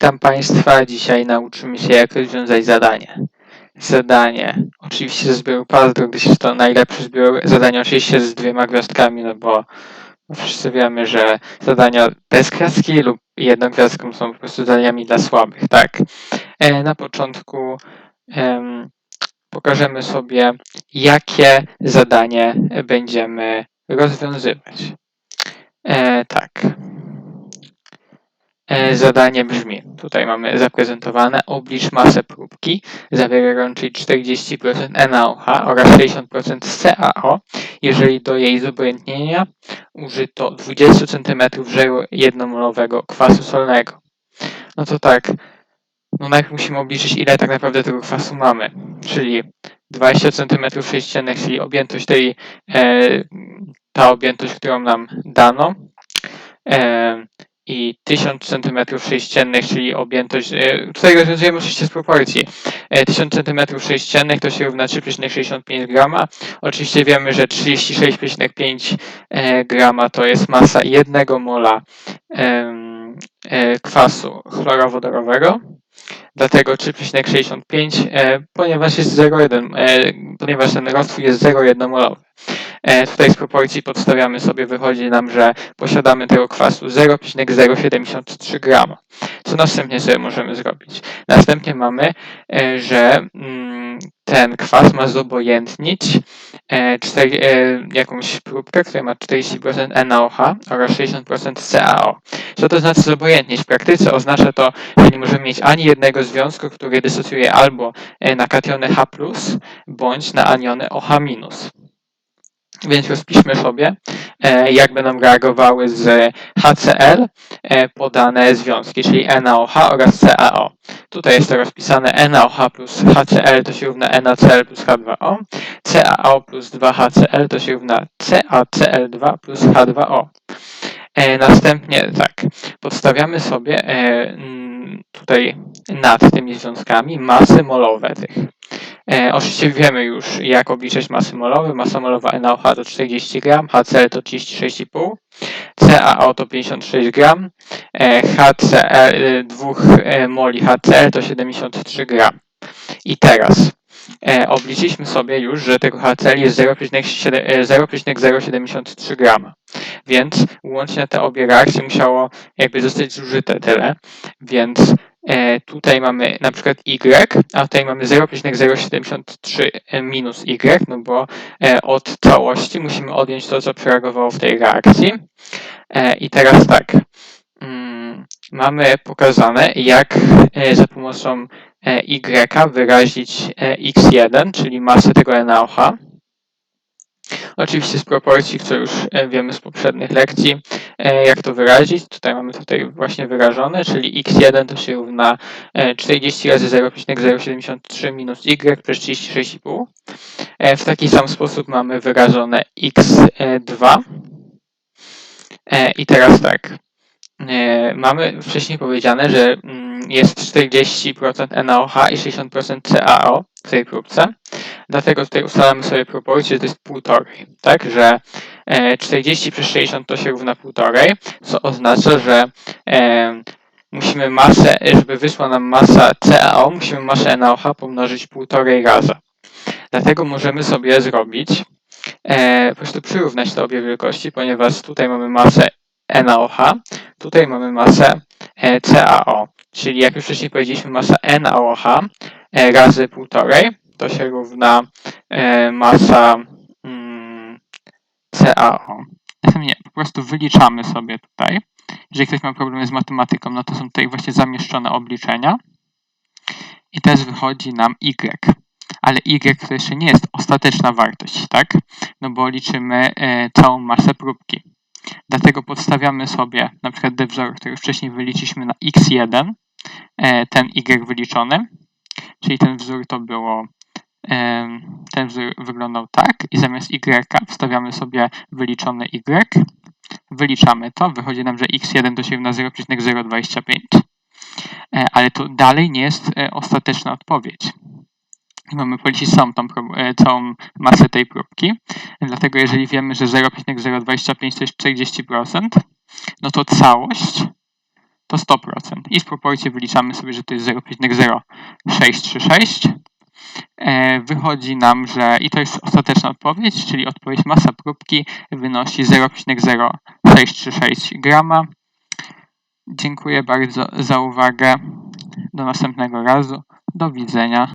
Witam Państwa. Dzisiaj nauczymy się, jak rozwiązać zadanie. Zadanie, oczywiście ze zbioru Pazdro, gdyż jest to najlepszy zbiór. Zadanie oczywiście z dwiema gwiazdkami, no bo wszyscy wiemy, że zadania bez gwiazdki lub jedną gwiazdką są po prostu zadaniami dla słabych, tak? E, na początku em, pokażemy sobie, jakie zadanie będziemy rozwiązywać. E, tak. E, zadanie brzmi, tutaj mamy zaprezentowane, oblicz masę próbki zawierającej 40% NaOH oraz 60% CaO, jeżeli do jej zobojętnienia użyto 20 cm żeru jednomolowego kwasu solnego. No to tak, no najpierw musimy obliczyć, ile tak naprawdę tego kwasu mamy, czyli 20 cm sześciennych, czyli objętość tej, e, ta objętość, którą nam dano. E, i 1000 cm3, czyli objętość, e, tutaj rozwiązujemy oczywiście z proporcji. 1000 cm3 to się równa 3,65 grama. Oczywiście wiemy, że 36,5 e, grama to jest masa jednego mola e, kwasu chlorowodorowego. Dlatego 3,65, ponieważ jest 0,1, ponieważ ten roztwór jest 0,1 molowy. E, tutaj z proporcji podstawiamy sobie, wychodzi nam, że posiadamy tego kwasu 0,073 grama. Co następnie sobie możemy zrobić? Następnie mamy, e, że mm, ten kwas ma zobojętnić e, jakąś próbkę, która ma 40% NaOH oraz 60% CaO. Co to znaczy zobojętnić? W praktyce oznacza to, że nie możemy mieć ani jednego związku, który dysocjuje albo na kationy H+, bądź na aniony OH-. Więc rozpiszmy sobie, e, jak będą reagowały z HCl e, podane związki, czyli NaOH oraz CaO. Tutaj jest to rozpisane NaOH plus HCl to się równa NaCl plus H2O, CaO plus 2HCl to się równa CaCl2 plus H2O. E, następnie tak, podstawiamy sobie tutaj nad tymi związkami masy molowe tych. E, oczywiście wiemy już, jak obliczać masy molowe. Masa molowa NaOH to 40 gram, HCl to 36,5, CaO to 56 gram, e, HCl, 2 e, moli HCl to 73 gram. I teraz e, obliczyliśmy sobie już, że tego HCl jest 0,073 e, grama. Więc łącznie te obie reakcje musiało jakby zostać zużyte tyle. Więc E, tutaj mamy na przykład y, a tutaj mamy 0,073 minus y, no bo e, od całości musimy odjąć to, co przereagowało w tej reakcji. E, I teraz tak, mm, mamy pokazane, jak za pomocą y wyrazić x1, czyli masę tego NaOH. Oczywiście z proporcji, które już e, wiemy z poprzednich lekcji, e, jak to wyrazić. Tutaj mamy tutaj właśnie wyrażone, czyli x1 to się równa 40 e, razy 0,073 minus y przez 36,5. W taki sam sposób mamy wyrażone x2. I teraz tak, mamy wcześniej powiedziane, że mm, jest 40% NaOH i 60% CaO w tej próbce. Dlatego tutaj ustalamy sobie proporcję, że to jest półtorej, tak, że 40 e, przez 60 to się równa półtorej, co oznacza, że e, musimy masę, żeby wyszła nam masa CaO, musimy masę NaOH pomnożyć półtorej razy. Dlatego możemy sobie zrobić, e, po prostu przyrównać te obie wielkości, ponieważ tutaj mamy masę NaOH, tutaj mamy masę CaO, czyli jak już wcześniej powiedzieliśmy, masa NaOH razy półtorej, to się równa masa CaO. Następnie po prostu wyliczamy sobie tutaj. Jeżeli ktoś ma problemy z matematyką, no to są tutaj właśnie zamieszczone obliczenia. I teraz wychodzi nam y. Ale y to jeszcze nie jest ostateczna wartość, tak? No bo liczymy e, całą masę próbki. Dlatego podstawiamy sobie na przykład de wzór, który już wcześniej wyliczyliśmy na x1, e, ten y wyliczony, czyli ten wzór to było ten wyglądał tak i zamiast y wstawiamy sobie wyliczone y, wyliczamy to, wychodzi nam, że x1 to się równa 0,025, e, ale to dalej nie jest e, ostateczna odpowiedź. Mamy policzyć całą, tą, e, całą masę tej próbki, dlatego jeżeli wiemy, że 0,025 to jest 40%, no to całość to 100%. I w proporcji wyliczamy sobie, że to jest 0,0636. E, Wychodzi nam, że i to jest ostateczna odpowiedź, czyli odpowiedź masa próbki wynosi 0,0636 grama. Dziękuję bardzo za uwagę. Do następnego razu. Do widzenia.